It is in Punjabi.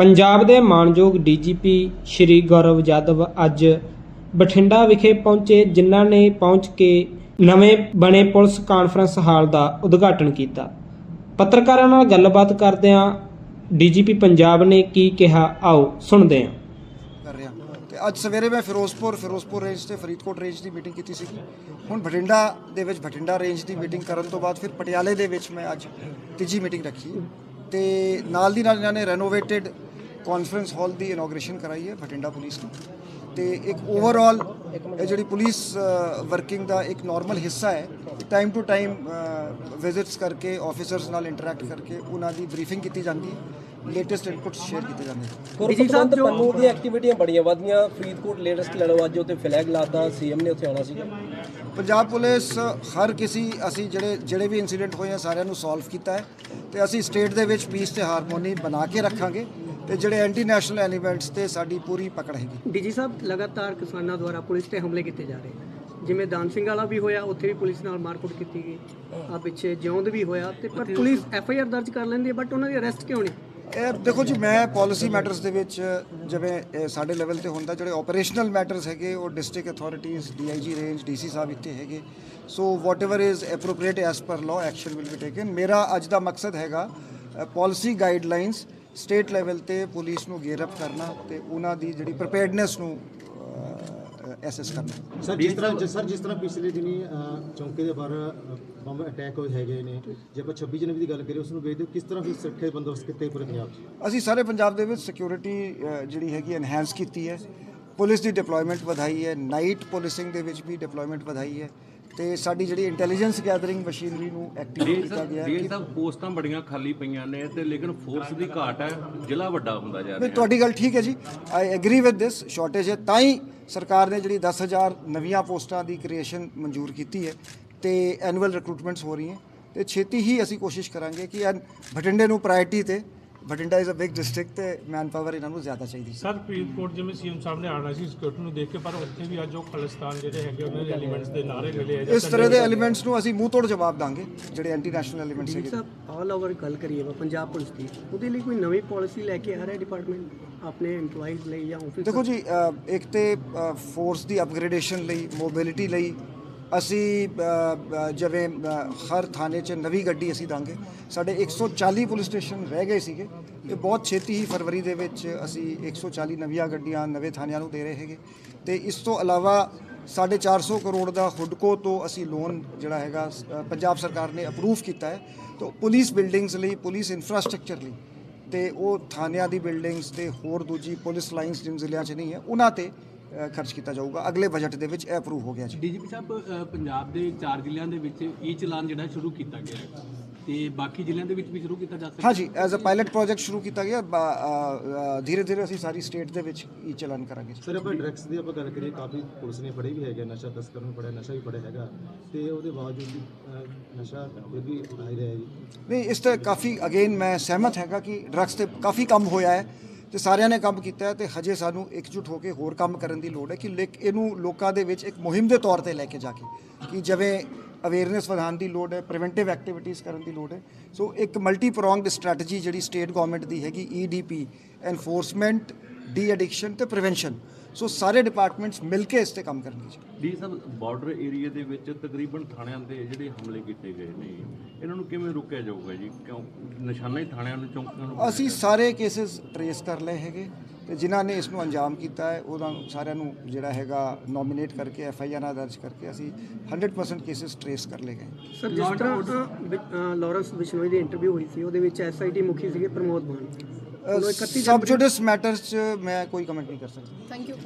ਪੰਜਾਬ ਦੇ ਮਾਨਯੋਗ ਡੀਜੀਪੀ ਸ਼੍ਰੀ ਗੌਰਵ ਯਾਦਵ ਅੱਜ ਬਠਿੰਡਾ ਵਿਖੇ ਪਹੁੰਚੇ, ਜਿਨ੍ਹਾਂ ਨੇ ਪਹੁੰਚ ਕੇ ਨਵੇਂ ਬਣੇ ਪੁਲਿਸ ਕਾਨਫਰੰਸ ਹਾਲ ਦਾ ਉਦਘਾਟਨ ਕੀਤਾ। ਪੱਤਰਕਾਰਾਂ ਨਾਲ ਗੱਲਬਾਤ ਕਰਦਿਆਂ ਡੀਜੀਪੀ ਪੰਜਾਬ ਨੇ ਕੀ ਕਿਹਾ, ਆਓ ਸੁਣਦੇ ਹਾਂ। ਕਰ ਰਿਹਾ। ਤੇ ਅੱਜ ਸਵੇਰੇ ਮੈਂ ਫਿਰੋਜ਼ਪੁਰ ਫਿਰੋਜ਼ਪੁਰ ਰੇਂਜ ਤੇ ਫਰੀਦਕੋਟ ਰੇਂਜ ਦੀ ਮੀਟਿੰਗ ਕੀਤੀ ਸੀਗੀ। ਹੁਣ ਬਠਿੰਡਾ ਦੇ ਵਿੱਚ ਬਠਿੰਡਾ ਰੇਂਜ ਦੀ ਮੀਟਿੰਗ ਕਰਨ ਤੋਂ ਬਾਅਦ ਫਿਰ ਪਟਿਆਲੇ ਦੇ ਵਿੱਚ ਮੈਂ ਅੱਜ ਤੀਜੀ ਮੀਟਿੰਗ ਰੱਖੀ। ਹੈ ਤੇ ਨਾਲ ਦੀ ਨਾਲ ਇਹਨਾਂ ਨੇ ਰੈਨੋਵੇਟਡ ਕਾਨਫਰੰਸ ਹਾਲ ਦੀ ਇਨੋਗ੍ਰੇਸ਼ਨ ਕਰਾਈ ਹੈ ਬਠਿੰਡਾ ਪੁਲਿਸ ਨੇ। ਤੇ ਇੱਕ ਓਵਰਆਲ ਇਹ ਜਿਹੜੀ ਪੁਲਿਸ ਵਰਕਿੰਗ ਦਾ ਇੱਕ ਨਾਰਮਲ ਹਿੱਸਾ ਹੈ ਟਾਈਮ ਟੂ ਟਾਈਮ ਵਿਜ਼ਿਟਸ ਕਰਕੇ ਆਫੀਸਰਸ ਨਾਲ ਇੰਟਰੈਕਟ ਕਰਕੇ ਉਹਨਾਂ ਦੀ ਬਰੀਫਿੰਗ ਕੀਤੀ ਜਾਂਦੀ ਹੈ। ਲੇਟੈਸਟ ਇਨਪੁਟਸ ਸ਼ੇਅਰ ਕੀਤੇ ਜਾਂਦੇ ਹਨ ਗੁਰਪ੍ਰੀਤ ਸਾਹਿਬ ਜੋ ਪੰਨੂ ਦੀਆਂ ਐਕਟੀਵਿਟੀਆਂ ਬੜੀਆਂ ਵਧੀਆਂ। ਫਰੀਦਕੋਟ ਲੇਟੈਸਟ ਲੜੋ ਅੱਜ ਉੱਤੇ ਫਲੈਗ ਲਾਤਾ ਸੀਐਮ ਨੇ ਉੱਥੇ ਆਉਣਾ ਸੀਗਾ। ਪੰਜਾਬ ਪੁਲਿਸ ਹਰ ਕਿਸੇ ਅਸੀਂ ਜਿਹੜੇ ਜਿਹੜੇ ਵੀ ਇਨਸੀਡੈਂਟ ਹੋਏ ਆ ਸਾਰਿਆਂ ਨੂੰ ਸੋਲਵ ਕੀਤਾ ਹੈ। ਤੇ ਅਸੀਂ ਸਟੇਟ ਦੇ ਵਿੱਚ ਪੀਸ ਤੇ ਹਾਰਮੋਨੀ ਬਣਾ ਕੇ ਰੱਖਾਂਗੇ। ਤੇ ਜਿਹੜੇ ਐਂਟੀ ਨੈਸ਼ਨਲ ਐਲੀਮੈਂਟਸ ਤੇ ਸਾਡੀ ਪੂਰੀ ਪਕੜ ਹੈਗੀ। ਡੀਜੀ ਸਾਹਿਬ ਲਗਾਤਾਰ ਕਿਸਾਨਾਂ ਦੁਆਰਾ ਪੁਲਿਸ ਤੇ ਹਮਲੇ ਕੀਤੇ ਜਾ ਰਹੇ ਜਿਵੇਂ ਦਾਨ ਸਿੰਘ ਵਾਲਾ ਵੀ ਹੋਇਆ ਉੱਥੇ ਵੀ ਪੁਲਿਸ ਨਾਲ ਮਾਰਕੁੱਟ ਕੀਤੀ ਗਈ। ਆ ਪਿੱਛੇ ਜਿਉਂਦ ਵੀ ਹੋਇਆ ਤੇ ਪਰ ਪੁਲਿਸ ਐਫ ਆਈ ਆਰ ਦਰਜ ਕਰ ਲੈਂਦੀ ਹੈ ਬਟ ਉਹਨਾਂ ਦੀ ਅਰੈਸਟ ਕਿਉਂ ਨਹੀਂ? ਇਹ ਦੇਖੋ ਜੀ ਮੈਂ ਪਾਲਿਸੀ ਮੈਟਰਸ ਦੇ ਵਿੱਚ ਜਿਵੇਂ ਸਾਡੇ ਲੈਵਲ ਤੇ ਹੁੰਦਾ ਜਿਹੜੇ ਆਪਰੇਸ਼ਨਲ ਮੈਟਰਸ ਹੈਗੇ ਉਹ district authorities DIG range DC ਸਾਹਿਬ ਇੱਥੇ ਹੈਗੇ। So whatever is appropriate as per law action will be taken ਮੇਰਾ ਅੱਜ ਦਾ ਮਕਸਦ ਹੈਗਾ ਪਾਲਿਸੀ ਗਾਈਡਲਾਈਨਸ ਸਟੇਟ ਲੈਵਲ ਤੇ ਪੁਲਿਸ ਨੂੰ ਗੇਅਰ ਅਪ ਕਰਨਾ ਤੇ ਉਹਨਾਂ ਦੀ ਜਿਹੜੀ ਪ੍ਰੀਪੇਅਰਡਨੈਸ ਨੂੰ ਐਸੈਸ ਕਰਨਾ। ਸਰ ਜਿਸ ਤਰ੍ਹਾਂ ਜਿਸ- ਸਰ ਜਿਸ ਤਰ੍ਹਾਂ ਪਿਛਲੇ ਦਿਨੀ ਚੌਂਕੇ ਦੇ ਬਾਹਰ ਬੰਬ ਅਟੈਕ ਹੋਏ ਹੈਗੇ ਨੇ ਜੇ ਆਪਾਂ 26 ਜਨਵਰੀ ਦੀ ਗੱਲ ਕਰੀਏ ਉਸ ਨੂੰ ਵੇਖਦੇ ਹੋ ਕਿਸ ਤਰ੍ਹਾਂ ਫਿਰ ਸੁਰੱਖਿਆ ਬੰਦੋਬਸਤ ਕੀਤੇ ਪੂਰੇ ਪੰਜਾਬ 'ਚ? ਅਸੀਂ ਸਾਰੇ ਪੰਜਾਬ ਦੇ ਵਿੱਚ ਸਿਕਿਉਰਿਟੀ ਜਿਹੜੀ ਹੈਗੀ ਐਨਹਾਂਸ ਕੀਤੀ ਹੈ। ਪੁਲਿਸ ਦੀ ਡਿਪਲੋਇਮੈਂਟ ਵਧਾਈ ਹੈ। ਨਾਈਟ ਪੁਲਿਸਿੰਗ ਦੇ ਵਿੱਚ ਵੀ ਡਿਪਲੋਇਮੈਂਟ ਵਧਾਈ ਹੈ। ਤੇ ਸਾਡੀ ਜਿਹੜੀ ਇੰਟੈਲੀਜੈਂਸ ਗੈਦਰਿੰਗ ਮਸ਼ੀਨਰੀ ਨੂੰ ਐਕਟੀਵੇਟ ਕੀਤਾ ਗਿਆ ਹੈ ਡੀਏ ਸਾਹਿਬ ਪੋਸਟਾਂ ਬੜੀਆਂ ਖਾਲੀ ਪਈਆਂ ਨੇ ਤੇ ਲੇਕਿਨ ਫੋਰਸ ਦੀ ਘਾਟ ਹੈ ਜ਼ਿਲ੍ਹਾ ਵੱਡਾ ਹੁੰਦਾ ਜਾ ਰਿਹਾ। ਤੁਹਾਡੀ ਗੱਲ ਠੀਕ ਹੈ ਜੀ। I agree with this shortage ਹੈ। ਤਾਂ ਹੀ ਸਰਕਾਰ ਨੇ ਜਿਹੜੀ 10000 ਨਵੀਆਂ ਪੋਸਟਾਂ ਦੀ ਕ੍ਰੀਏਸ਼ਨ ਮਨਜ਼ੂਰ ਕੀਤੀ ਹੈ ਤੇ ਐਨੂਅਲ ਰਿਕਰੂਟਮੈਂਟਸ ਹੋ ਰਹੀਆਂ। ਤੇ ਛੇਤੀ ਹੀ ਅਸੀਂ ਕੋਸ਼ਿਸ਼ ਕਰਾਂਗੇ ਕਿ ਇਹ ਬਠਿੰਡੇ ਨੂੰ ਪ੍ਰਾਇੋਰਟੀ ਤੇ Bathinda is a big district ਤੇ ਮੈਨ ਪਾਵਰ ਇਹਨਾਂ ਨੂੰ ਜ਼ਿਆਦਾ ਚਾਹੀਦੀ ਸੀ। ਸਰ ਫਰੀਦਕੋਟ ਜਿਵੇਂ ਸੀਐਮ ਸਾਹਿਬ ਨੇ ਆਉਣਾ ਸੀ ਸਿਕਿਉਰਿਟੀ ਨੂੰ ਦੇਖ ਕੇ ਪਰ ਉੱਥੇ ਵੀ ਅੱਜ ਉਹ ਖਾਲਿਸਤਾਨ ਜਿਹੜੇ ਹੈਗੇ ਉਹਨਾਂ ਦੇ ਐਲੀਮੈਂਟਸ ਦੇ ਨਾਰੇ ਮਿਲੇ ਆ ਇਸ ਤਰ੍ਹਾਂ ਦੇ ਐਲੀਮੈਂਟਸ ਨੂੰ ਅਸੀਂ ਮੂੰਹ ਤੋੜ ਜਵਾਬ ਦਾਂਗੇ ਜਿਹੜੇ ਐਂਟੀ ਨੈਸ਼ਨਲ ਐਲੀਮੈਂਟਸ ਹੈਗੇ। ਸਾਹਿਬ ਆਲ ਓਵਰ ਗੱਲ ਕਰੀਏ ਵਾ ਪੰਜਾਬ ਪੁਲਿਸ ਦੀ ਉਹਦੇ ਲਈ ਕੋਈ ਨਵੀਂ ਪਾਲਿਸੀ ਲੈ ਕੇ ਆ ਰਿਹਾ ਡਿਪਾਰਟਮੈਂਟ ਆਪਣੇ EMPLOYEES ਲਈ ਜਾਂ ਆਫਿਸ ਦੇਖੋ ਜੀ ਇੱਕ ਤੇ ਫੋਰਸ ਦੀ ਅਪਗ੍ਰੇਡੇਸ਼ਨ ਲਈ ਮੋਬਿਲਿਟੀ ਲਈ ਅਸੀਂ ਜਿਵੇਂ ਹਰ ਥਾਣੇ 'ਚ ਨਵੀਂ ਗੱਡੀ ਅਸੀਂ ਦਾਂਗੇ। ਸਾਡੇ 140 ਪੁਲਿਸ ਸਟੇਸ਼ਨ ਰਹਿ ਗਏ ਸੀਗੇ। ਇਹ ਬਹੁਤ ਛੇਤੀ ਹੀ ਫਰਵਰੀ ਦੇ ਵਿੱਚ ਅਸੀਂ 140 ਨਵੀਆਂ ਗੱਡੀਆਂ ਨਵੇਂ ਥਾਣਿਆਂ ਨੂੰ ਦੇ ਰਹੇ ਹੈਗੇ। ਤੇ ਇਸ ਤੋਂ ਇਲਾਵਾ 450 ਕਰੋੜ ਦਾ ਹੁਡਕੋ ਤੋਂ ਅਸੀਂ ਲੋਨ ਜਿਹੜਾ ਹੈਗਾ ਪੰਜਾਬ ਸਰਕਾਰ ਨੇ ਅਪਰੂਵ ਕੀਤਾ ਹੈ। ਤਾਂ ਪੁਲਿਸ ਬਿਲਡਿੰਗਸ ਲਈ, ਪੁਲਿਸ ਇਨਫਰਾਸਟ੍ਰਕਚਰ ਲਈ ਤੇ ਉਹ ਥਾਣਿਆਂ ਦੀ ਬਿਲਡਿੰਗਸ ਤੇ ਹੋਰ ਦੂਜੀ ਪੁਲਿਸ ਲਾਈਨਸ ਜਿਨ ਜ਼ਿਲ੍ਹਿਆਂ 'ਚ ਨਹੀਂ ਹੈ, ਉਹਨਾਂ ਤੇ ਖਰਚ ਕੀਤਾ ਜਾਊਗਾ। ਅਗਲੇ ਬਜਟ ਦੇ ਵਿੱਚ ਇਹ ਅਪਰੂਵ ਹੋ ਗਿਆ ਜੀ। ਡੀਜੀਪੀ ਸਾਹਿਬ ਪੰਜਾਬ ਦੇ ਚਾਰ ਜ਼ਿਲ੍ਹਿਆਂ ਦੇ ਵਿੱਚ ਈ ਚਲਾਨ ਜਿਹੜਾ ਸ਼ੁਰੂ ਕੀਤਾ ਗਿਆ ਹੈ। ਤੇ ਬਾਕੀ ਜ਼ਿਲ੍ਹਿਆਂ ਦੇ ਵਿੱਚ ਵੀ ਸ਼ੁਰੂ ਕੀਤਾ ਜਾ ਸਕਦਾ ਹਾਂਜੀ ਐਜ਼ ਅ ਪਾਇਲਟ ਪ੍ਰੋਜੈਕਟ ਸ਼ੁਰੂ ਕੀਤਾ ਗਿਆ ਧੀਰੇ ਧੀਰੇ ਅਸੀਂ ਸਾਰੀ ਸਟੇਟ ਦੇ ਵਿੱਚ ਹੀ ਚਲਾਨ ਕਰਾਂਗੇ ਸਰ ਆਪਾਂ ਡਰੱਗਸ ਦੀ ਆਪਾਂ ਗੱਲ ਕਰੀਏ ਕਾਫੀ ਪੁਲਿਸ ਨੇ ਫੜੇ ਵੀ ਹੈਗੇ ਨਸ਼ਾ ਤਸਕਰ ਨੂੰ ਫੜਿਆ ਨਸ਼ਾ ਵੀ ਫੜਿਆ ਹੈਗਾ। ਤੇ ਉਹਦੇ ਬਾਵਜੂਦ ਵੀ ਨਸ਼ਾ ਫਿਰ ਵੀ ਆ ਹੀ ਰਿਹਾ ਜੀ। ਨਹੀਂ ਇਸ ਤੇ ਕਾਫੀ ਅਗੇਨ ਮੈਂ ਸਹਿਮਤ ਹੈਗਾ ਕਿ ਡਰੱਗਸ ਤੇ ਕਾਫੀ ਕੰਮ ਹੋਇਆ ਹੈ। ਤੇ ਸਾਰਿਆਂ ਨੇ ਕੰਮ ਕੀਤਾ ਹੈ ਤੇ ਹਜੇ ਸਾਨੂੰ ਇਕਜੁੱਟ ਹੋ ਕੇ ਹੋਰ ਕੰਮ ਕਰਨ ਦੀ ਲੋੜ ਹੈ ਕਿ ਲੇਕ ਇਹਨੂੰ ਲੋਕਾਂ ਦੇ ਵਿੱਚ ਇੱਕ ਮੁਹਿੰਮ ਦੇ ਤੌਰ ਤੇ ਲੈ ਕੇ ਜਾ ਕੇ, ਕਿ ਜਿਵੇਂ ਅਵੇਅਰਨੈਸ ਵਧਾਉਣ ਦੀ ਲੋੜ ਹੈ ਪ੍ਰੀਵੈਂਟਿਵ ਐਕਟੀਵਿਟੀਜ਼ ਕਰਨ ਦੀ ਲੋੜ ਹੈ। ਸੋ ਇੱਕ ਮਲਟੀ ਪ੍ਰੋਂਗਡ ਸਟ੍ਰੈਟਜੀ ਜਿਹੜੀ ਸਟੇਟ ਗਵਰਨਮੈਂਟ ਦੀ ਹੈਗੀ E EDP enforcement de addiction ਤੇ ਪ੍ਰੀਵੈਂਸ਼ਨ ਸੋ ਸਾਰੇ ਡਿਪਾਰਟਮੈਂਟਸ ਮਿਲ ਕੇ ਇਸ ਤੇ ਕੰਮ ਕਰਨਗੇ ਜੀ। ਦੀ ਸਭ ਬਾਰਡਰ ਏਰੀਆ ਦੇ ਵਿੱਚ ਤਕਰੀਬਨ ਥਾਣਿਆਂ ਤੇ ਜਿਹੜੇ ਹਮਲੇ ਕੀਤੇ ਗਏ ਨੇ ਇਹਨਾਂ ਨੂੰ ਕਿਵੇਂ ਰੋਕਿਆ ਜਾਊਗਾ ਜੀ? ਕਿਉਂ ਨਿਸ਼ਾਨਾ ਹੀ ਥਾਣਿਆਂ ਨੂੰ ਚੌਂਕੀਆਂ ਨੂੰ ਅਸੀਂ ਸਾਰੇ ਕੇਸਿਸ ਟ੍ਰੇਸ ਕਰ ਲਏ ਹੈਗੇ ਤੇ ਜਿਨ੍ਹਾਂ ਨੇ ਇਸ ਨੂੰ ਅੰਜਾਮ ਕੀਤਾ ਹੈ ਉਹਨਾਂ ਨੂੰ ਸਾਰਿਆਂ ਨੂੰ ਜਿਹੜਾ ਹੈਗਾ ਨੋਮੀਨੇਟ ਕਰਕੇ ਐਫ ਆਈ ਆਰ ਦਰਜ ਕਰਕੇ ਅਸੀਂ 100% ਕੇਸਿਸ ਟ੍ਰੇਸ ਕਰ ਲਏ ਗਏ। ਸਰ ਜਿਸ ਲਾਰੈਂਸ ਬਿਸ਼ਨੋਈ ਦੀ ਇੰਟਰਵਿਊ ਹੋਈ ਸੀ ਉਹਦੇ ਵਿੱਚ ਐਸ ਆਈ ਟੀ ਮੁਖੀ ਸੀਗੇ ਪ੍ਰਮੋਦ ਬਾਣੀ ਸਬ ਜੁਡਿਸ ਮੈਟਰਸ 'ਚ ਮੈਂ ਕੋਈ ਕਮੈਂਟ ਨਹੀਂ ਕਰ ਸਕਦਾ। Thank you.